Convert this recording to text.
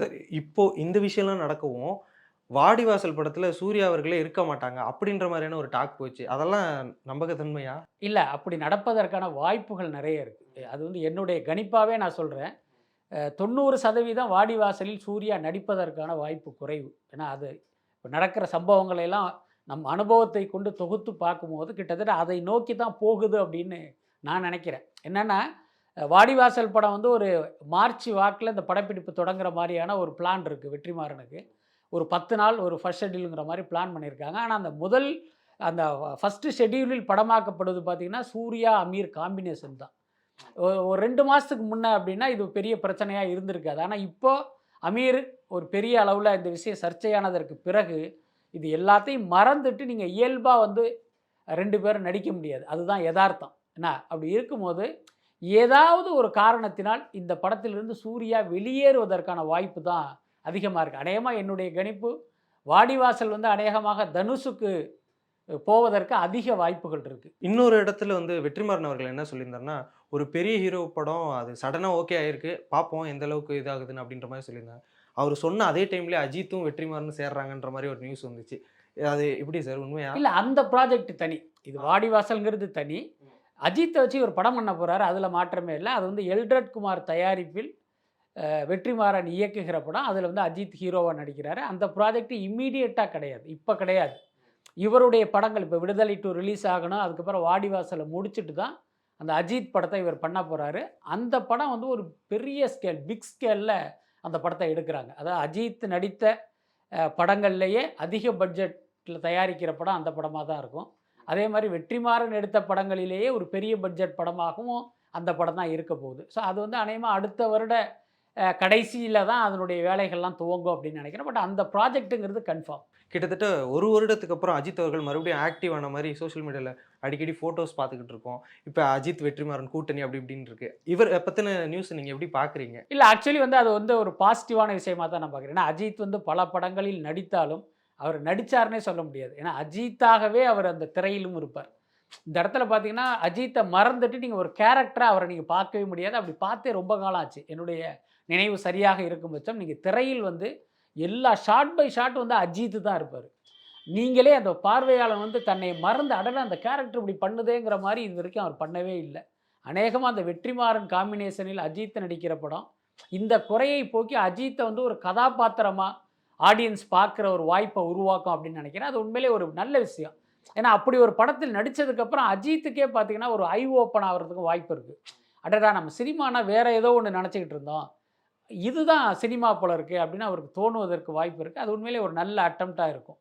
சரி இப்போ இந்த விஷயம்லாம் நடக்கவும் வாடிவாசல் படத்துல சூர்யா அவர்களே இருக்க மாட்டாங்க அப்படின்ற மாதிரியான ஒரு டாக் போச்சு. அதெல்லாம் நம்பகத்தன்மையா? இல்லை அப்படி நடப்பதற்கான வாய்ப்புகள் நிறைய இருக்குது அது வந்து என்னுடைய கணிப்பாகவே நான் சொல்கிறேன் தொண்ணூறு சதவீதம் வாடிவாசலில் சூர்யா நடிப்பதற்கான வாய்ப்பு குறைவு. ஏன்னா அது இப்போ நடக்கிற சம்பவங்களை எல்லாம் நம் அனுபவத்தை கொண்டு தொகுத்து பார்க்கும்போது கிட்டத்தட்ட அதை நோக்கி தான் போகுது அப்படின்னு நான் நினைக்கிறேன். என்னென்னா வாடிவாசல் படம் வந்து ஒரு மார்ச் வாக்கில் இந்த படப்பிடிப்பு தொடங்குற மாதிரியான ஒரு பிளான் இருக்குது வெற்றிமாறனுக்கு. ஒரு பத்து நாள் ஒரு ஃபர்ஸ்ட் ஷெட்யூலுங்கிற மாதிரி பிளான் பண்ணியிருக்காங்க ஆனால் அந்த முதல் அந்த ஃபஸ்ட்டு ஷெட்யூலில் படமாக்கப்படுவது பார்த்திங்கன்னா சூர்யா அமீர் காம்பினேஷன் தான். ஒரு ரெண்டு மாதத்துக்கு முன்னே அப்படின்னா இது பெரிய பிரச்சனையாக இருந்திருக்காது. ஆனால் இப்போது அமீர் ஒரு பெரிய அளவில் இந்த விஷயம் சர்ச்சையானதற்கு பிறகு இது எல்லாத்தையும் மறந்துட்டு நீங்கள் இயல்பாக வந்து ரெண்டு பேரும் நடிக்க முடியாது. அதுதான் யதார்த்தம். என்ன? அப்படி இருக்கும்போது ஏதாவது ஒரு காரணத்தினால் இந்த படத்திலிருந்து சூர்யா வெளியேறுவதற்கான வாய்ப்பு தான் அதிகமாக இருக்குது அநேகமாக என்னுடைய கணிப்பு வாடிவாசல் வந்து அநேகமாக தனுஷுக்கு போவதற்கு அதிக வாய்ப்புகள் இருக்குது இன்னொரு இடத்துல வந்து வெற்றிமாறன் அவர்கள் என்ன சொல்லியிருந்தாருன்னா ஒரு பெரிய ஹீரோ படம் அது சடனாக ஓகே ஆயிருக்கு பார்ப்போம் எந்த அளவுக்கு இதாகுதுன்னு அப்படின்ற மாதிரி சொல்லியிருந்தாங்க அவர் சொன்ன அதே டைம்லேயே அஜித்தும் வெற்றிமாறனும் சேர்றாங்கன்ற மாதிரி ஒரு நியூஸ் வந்துச்சு. அது எப்படி சார் உண்மையா? இல்லை அந்த ப்ராஜெக்ட் தனி. இது வாடிவாசல்ங்கிறது தனி. அஜித்தை வச்சு ஒரு படம் பண்ண போகிறாரு அதில் மாற்றமே இல்லை. அது வந்து எல்ட்ரட் குமார் தயாரிப்பில் வெற்றிமாறன் இயக்குகிற படம். அதில் வந்து அஜித் ஹீரோவாக நடிக்கிறாரு. அந்த ப்ராஜெக்ட் இம்மீடியட்டாக கிடையாது. இப்போ கிடையாது. இவருடைய படங்கள் இப்போ விடுதலை டூ ரிலீஸ் ஆகணும். அதுக்கப்புறம் வாடிவாசலை முடிச்சுட்டு தான் அந்த அஜித் படத்தை இவர் பண்ண போகிறாரு அந்த படம் வந்து ஒரு பெரிய ஸ்கேல் பிக் ஸ்கேலில் அந்த படத்தை எடுக்கிறாங்க. அதாவது அஜித் நடித்த படங்கள்லேயே அதிக பட்ஜெட்டில் தயாரிக்கிற படம் அந்த படமாக தான் இருக்கும். அதே மாதிரி வெற்றிமாறன் எடுத்த படங்களிலேயே ஒரு பெரிய பட்ஜெட் படமாகவும் அந்த படம் தான் இருக்க போகுது. ஸோ அது வந்து அநேகமாக அடுத்த வருட கடைசியில் தான் அதனுடைய வேலைகள்லாம் துவங்கும் அப்படின்னு நினைக்கிறேன். பட் அந்த ப்ராஜெக்ட்டுங்கிறது கன்ஃபார்ம் கிட்டத்தட்ட ஒரு வருடத்துக்கு அப்புறம் அஜித் அவர்கள் மறுபடியும் ஆக்டிவ் ஆன மாதிரி சோஷியல் மீடியாவில் அடிக்கடி ஃபோட்டோஸ் பார்த்துக்கிட்டு இருக்கோம். இப்போ அஜித் வெற்றிமாறன் கூட்டணி அப்படி இப்படின்னு இருக்கு. இவர் பற்றின நியூஸ் நீங்கள் எப்படி பார்க்குறீங்க இல்லை ஆக்சுவலி வந்து அது வந்து ஒரு பாசிட்டிவான விஷயமா தான் நான் பார்க்குறேன் ஏன்னா அஜித் வந்து பல படங்களில் நடித்தாலும் அவர் நடித்தார்னே சொல்ல முடியாது. ஏன்னா அஜித்தாகவே அவர் அந்த திரையிலும் இருப்பார். இந்த இடத்துல பார்த்தீங்கன்னா அஜித்தை மறந்துட்டு நீங்கள் ஒரு கேரக்டராக அவரை நீங்கள் பார்க்கவே முடியாது. அப்படி பார்த்தே ரொம்ப காலம் ஆச்சு. என்னுடைய நினைவு சரியாக இருக்கும் பட்சம் நீங்கள் திரையில் வந்து எல்லா ஷார்ட் பை ஷாட் வந்து அஜித்து தான் இருப்பார். நீங்களே அந்த பார்வையாளன் வந்து தன்னை மறந்து அடல அந்த கேரக்டர் இப்படி பண்ணுதேங்கிற மாதிரி இது வரைக்கும் அவர் பண்ணவே இல்லை. அநேகமாக அந்த வெற்றிமாறன் காம்பினேஷனில் அஜித் நடிக்கிற படம் இந்த குறையை போக்கி அஜித்தை வந்து ஒரு கதாபாத்திரமாக ஆடியன்ஸ் பார்க்குற ஒரு வாய்ப்பை உருவாக்கும் அப்படின்னு நினைக்கிறேன். அது உண்மையிலே ஒரு நல்ல விஷயம். ஏன்னா அப்படி ஒரு படத்தில் நடித்ததுக்கப்புறம் அஜித்துக்கே பார்த்தீங்கன்னா ஒரு ஐ ஓப்பன் ஆகிறதுக்கு வாய்ப்பு இருக்குது அடடா நம்ம சினிமானா வேறு ஏதோ ஒன்று நினச்சிக்கிட்டு இருந்தோம். இதுதான் சினிமா போல இருக்குது அப்படின்னு அவருக்கு தோணுவதற்கு வாய்ப்பு இருக்குது அது உண்மையிலே ஒரு நல்ல அட்டம்ப்டாக இருக்கும்.